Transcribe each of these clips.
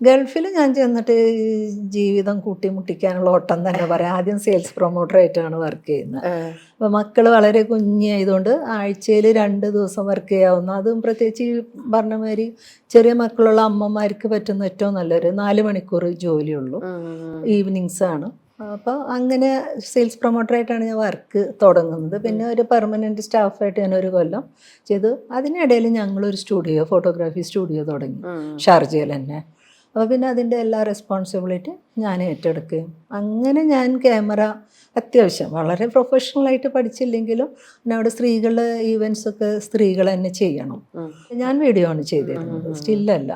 ഗൾഫിൽ ഞാൻ ചെന്നിട്ട് ജീവിതം കൂട്ടിമുട്ടിക്കാനുള്ള ഓട്ടം തന്നെ പറയാം. ആദ്യം സെയിൽസ് പ്രൊമോട്ടറായിട്ടാണ് വർക്ക് ചെയ്യുന്നത്. അപ്പോൾ മക്കൾ വളരെ കുഞ്ഞായതുകൊണ്ട് ആഴ്ചയിൽ രണ്ട് ദിവസം വർക്ക് ചെയ്യാവുന്ന അതും പ്രത്യേകിച്ച് ഈ പറഞ്ഞമാതിരി ചെറിയ മക്കളുള്ള അമ്മമാർക്ക് പറ്റുന്ന ഏറ്റവും നല്ലൊരു നാല് മണിക്കൂർ ജോലിയുള്ളൂ ഈവനിങ്സ് ആണ്. അപ്പോൾ അങ്ങനെ സെയിൽസ് പ്രൊമോട്ടറായിട്ടാണ് ഞാൻ വർക്ക് തുടങ്ങുന്നത്. പിന്നെ ഒരു പെർമനന്റ് സ്റ്റാഫായിട്ട് ഞാൻ ഒരു കൊല്ലം ചെയ്തു. അതിനിടയിൽ ഞങ്ങളൊരു സ്റ്റുഡിയോ ഫോട്ടോഗ്രാഫി സ്റ്റുഡിയോ തുടങ്ങി. ഷാർജയിൽ തന്നെ. അപ്പോൾ പിന്നെ അതിന്റെ എല്ലാ റെസ്പോൺസിബിലിറ്റി ഞാൻ ഏറ്റെടുക്കുകയും. അങ്ങനെ ഞാൻ ക്യാമറ അത്യാവശ്യം വളരെ പ്രൊഫഷണലായിട്ട് പഠിച്ചില്ലെങ്കിലും പിന്നെ അവിടെ സ്ത്രീകളുടെ ഈവൻസ് ഒക്കെ സ്ത്രീകൾ തന്നെ ചെയ്യണം. ഞാൻ വീഡിയോ ആണ് ചെയ്തിരുന്നത്. സ്റ്റില്ലല്ല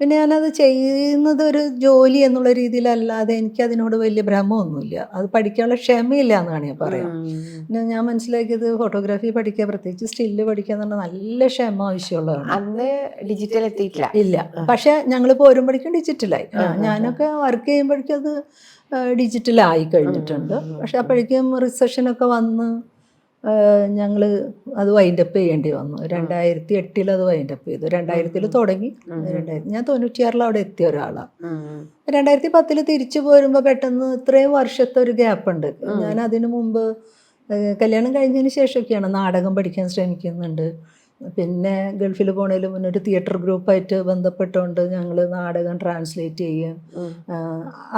പിന്നെ ഞാനത് ചെയ്യുന്നത് ഒരു ജോലി എന്നുള്ള രീതിയിലല്ലാതെ എനിക്ക് അതിനോട് വലിയ ഭ്രമമൊന്നുമില്ല. അത് പഠിക്കാനുള്ള ക്ഷമയില്ല എന്നാണ് ഞാൻ പറയാം. പിന്നെ ഞാൻ മനസ്സിലാക്കിയത് ഫോട്ടോഗ്രാഫി പഠിക്കുക പ്രത്യേകിച്ച് സ്റ്റില്ല് പഠിക്കുക എന്ന് പറഞ്ഞാൽ നല്ല ക്ഷമ ആവശ്യമുള്ളതാണ്. അന്ന് ഡിജിറ്റൽ എത്തിയിട്ടില്ല. ഇല്ല. പക്ഷെ ഞങ്ങൾ പോരുമ്പോഴേക്കും ഡിജിറ്റലായി ഞാനൊക്കെ വർക്ക് ചെയ്യുമ്പോഴേക്കും അത് ഡിജിറ്റലായി കഴിഞ്ഞിട്ടുണ്ട്. പക്ഷെ അപ്പോഴേക്കും റിസഷനൊക്കെ വന്ന് ഞങ്ങൾ അത് വൈൻഡപ്പ് ചെയ്യേണ്ടി വന്നു. രണ്ടായിരത്തി എട്ടിൽ അത് വൈൻഡപ്പ് ചെയ്തു. രണ്ടായിരത്തിൽ തുടങ്ങി. രണ്ടായിരത്തി ഞാൻ തൊണ്ണൂറ്റിയാറിൽ അവിടെ എത്തിയ ഒരാളാണ് രണ്ടായിരത്തി പത്തിൽ തിരിച്ചു പോരുമ്പോൾ പെട്ടെന്ന് ഇത്രയും വർഷത്തെ ഒരു ഗ്യാപ്പ് ഉണ്ട്. ഞാൻ അതിനു മുമ്പ് കല്യാണം കഴിഞ്ഞതിന് ശേഷമൊക്കെയാണ് നാടകം പഠിക്കാൻ ശ്രമിക്കുന്നുണ്ട്. പിന്നെ ഗൾഫിൽ പോണേലും മുന്നേ ഒരു തിയേറ്റർ ഗ്രൂപ്പായിട്ട് ബന്ധപ്പെട്ടുകൊണ്ട് ഞങ്ങൾ നാടകം ട്രാൻസ്ലേറ്റ് ചെയ്യും.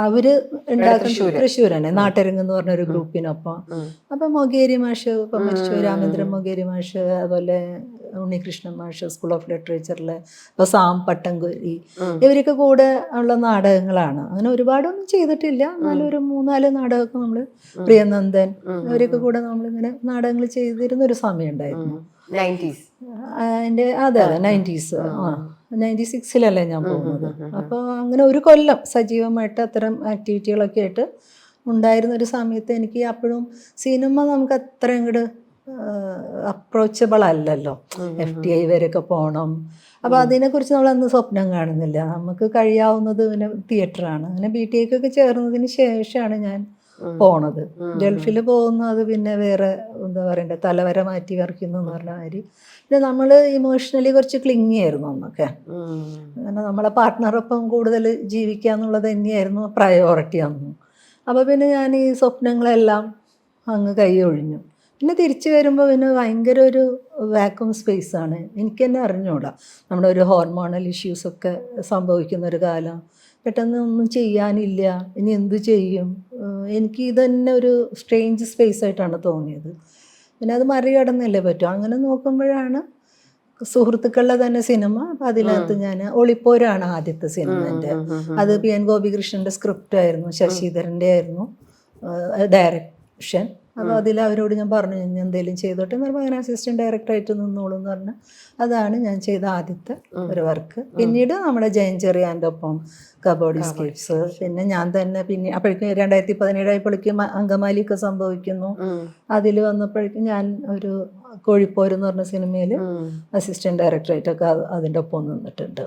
അവർ ഉണ്ടാക്കുന്ന തന്നെ നാട്ടരങ്ങ് എന്ന് പറഞ്ഞൊരു ഗ്രൂപ്പിനൊപ്പം. അപ്പൊ മൊഗേരി മാഷ് ഇപ്പൊ മരിച്ചു. രാമേന്ദ്രൻ മൊഗേരി മാഷ് അതുപോലെ ഉണ്ണികൃഷ്ണൻ മാഷ് സ്കൂൾ ഓഫ് ലിറ്ററേച്ചറിലെ ഇപ്പൊ സാം പട്ടംകുരി ഇവരൊക്കെ കൂടെ ഉള്ള നാടകങ്ങളാണ്. അങ്ങനെ ഒരുപാടൊന്നും ചെയ്തിട്ടില്ല. എന്നാലും ഒരു മൂന്നാൽ നാടകമൊക്കെ നമ്മൾ പ്രിയനന്ദൻ അവരൊക്കെ കൂടെ നമ്മളിങ്ങനെ നാടകങ്ങൾ ചെയ്തിരുന്ന ഒരു സമയം ഉണ്ടായിരുന്നു നയന്റീസ്. അതിന്റെ അതെ അതെ നയന്റീസ്. ആ നയന്റി സിക്സിലല്ലേ ഞാൻ പോകുന്നത്. അപ്പോൾ അങ്ങനെ ഒരു കൊല്ലം സജീവമായിട്ട് അത്തരം ആക്ടിവിറ്റികളൊക്കെ ആയിട്ട് ഉണ്ടായിരുന്ന ഒരു സമയത്ത് എനിക്ക് അപ്പോഴും സിനിമ നമുക്ക് അത്ര അങ്ങോട്ട് അപ്രോച്ചബിൾ അല്ലല്ലോ. എഫ് ടി ഐ വരെയൊക്കെ പോകണം. അപ്പോൾ അതിനെക്കുറിച്ച് നമ്മൾ അന്ന് സ്വപ്നം കാണുന്നില്ല. നമുക്ക് കഴിയാവുന്നത് പിന്നെ തിയേറ്ററാണ് അങ്ങനെ ബി ടി ഐക്കൊക്കെ ചേർന്നതിന് ശേഷമാണ് ഞാൻ പോണത്. ഗൾഫിൽ പോകുന്നത് പിന്നെ വേറെ എന്താ പറയണ്ടേ തലവര മാറ്റി കറിക്കുന്നു എന്ന് പറഞ്ഞ മാതിരി. പിന്നെ നമ്മൾ ഇമോഷണലി കുറച്ച് ക്ലിങ്ങി ആയിരുന്നു അന്നൊക്കെ. കാരണം നമ്മളെ പാർട്ട്ണറൊപ്പം കൂടുതൽ ജീവിക്കുക എന്നുള്ളത് തന്നെയായിരുന്നു പ്രയോറിറ്റി അന്ന്. അപ്പോൾ പിന്നെ ഞാൻ ഈ സ്വപ്നങ്ങളെല്ലാം അങ്ങ് കൈയൊഴിഞ്ഞു പിന്നെ തിരിച്ചു വരുമ്പോൾ പിന്നെ ഭയങ്കര ഒരു വാക്വം സ്പേസാണ് എനിക്ക് തന്നെ അറിഞ്ഞൂടാ. നമ്മുടെ ഒരു ഹോർമോണൽ ഇഷ്യൂസൊക്കെ സംഭവിക്കുന്ന ഒരു കാലം. പെട്ടെന്ന് ഒന്നും ചെയ്യാനില്ല. ഇനി എന്തു ചെയ്യും? എനിക്ക് ഇത് തന്നെ ഒരു സ്ട്രേഞ്ച് സ്പേസ് ആയിട്ടാണ് തോന്നിയത്. പിന്നെ അത് മറികടന്നല്ലേ പറ്റും? അങ്ങനെ നോക്കുമ്പോഴാണ് സുഹൃത്തുക്കളുടെ തന്നെ സിനിമ. അപ്പം അതിനകത്ത് ഞാൻ ഒളിപ്പോരാണ് ആദ്യത്തെ സിനിമ എന്റെ. അത് പി എൻ ഗോപികൃഷ്ണന്റെ സ്ക്രിപ്റ്റ് ആയിരുന്നു. ശശിധരന്റെ ആയിരുന്നു ഡയറക്ഷൻ അപ്പോൾ അതിൽ അവരോട് ഞാൻ പറഞ്ഞു ഞാൻ എന്തെങ്കിലും ചെയ്തോട്ടെ. എന്ന് പറയുമ്പോൾ അങ്ങനെ അസിസ്റ്റന്റ് ഡയറക്ടറായിട്ട് നിന്നോളൂ എന്ന് പറഞ്ഞു അതാണ് ഞാൻ ചെയ്ത ആദ്യത്തെ ഒരു വർക്ക് പിന്നീട് നമ്മുടെ ജയൻ ചെറിയാന്റെ ഒപ്പം കബോഡി സ്കിപ്സ്. പിന്നെ ഞാൻ തന്നെ പിന്നെ അപ്പോഴേക്കും രണ്ടായിരത്തി പതിനേഴായപ്പോഴേക്കും അങ്കമാലിയൊക്കെ സംഭവിക്കുന്നു. അതിൽ വന്നപ്പോഴേക്കും ഞാൻ ഒരു കോഴിപ്പോരെന്ന് പറഞ്ഞ സിനിമയിൽ അസിസ്റ്റന്റ് ഡയറക്ടറായിട്ടൊക്കെ അത് അതിന്റെ ഒപ്പം നിന്നിട്ടുണ്ട്.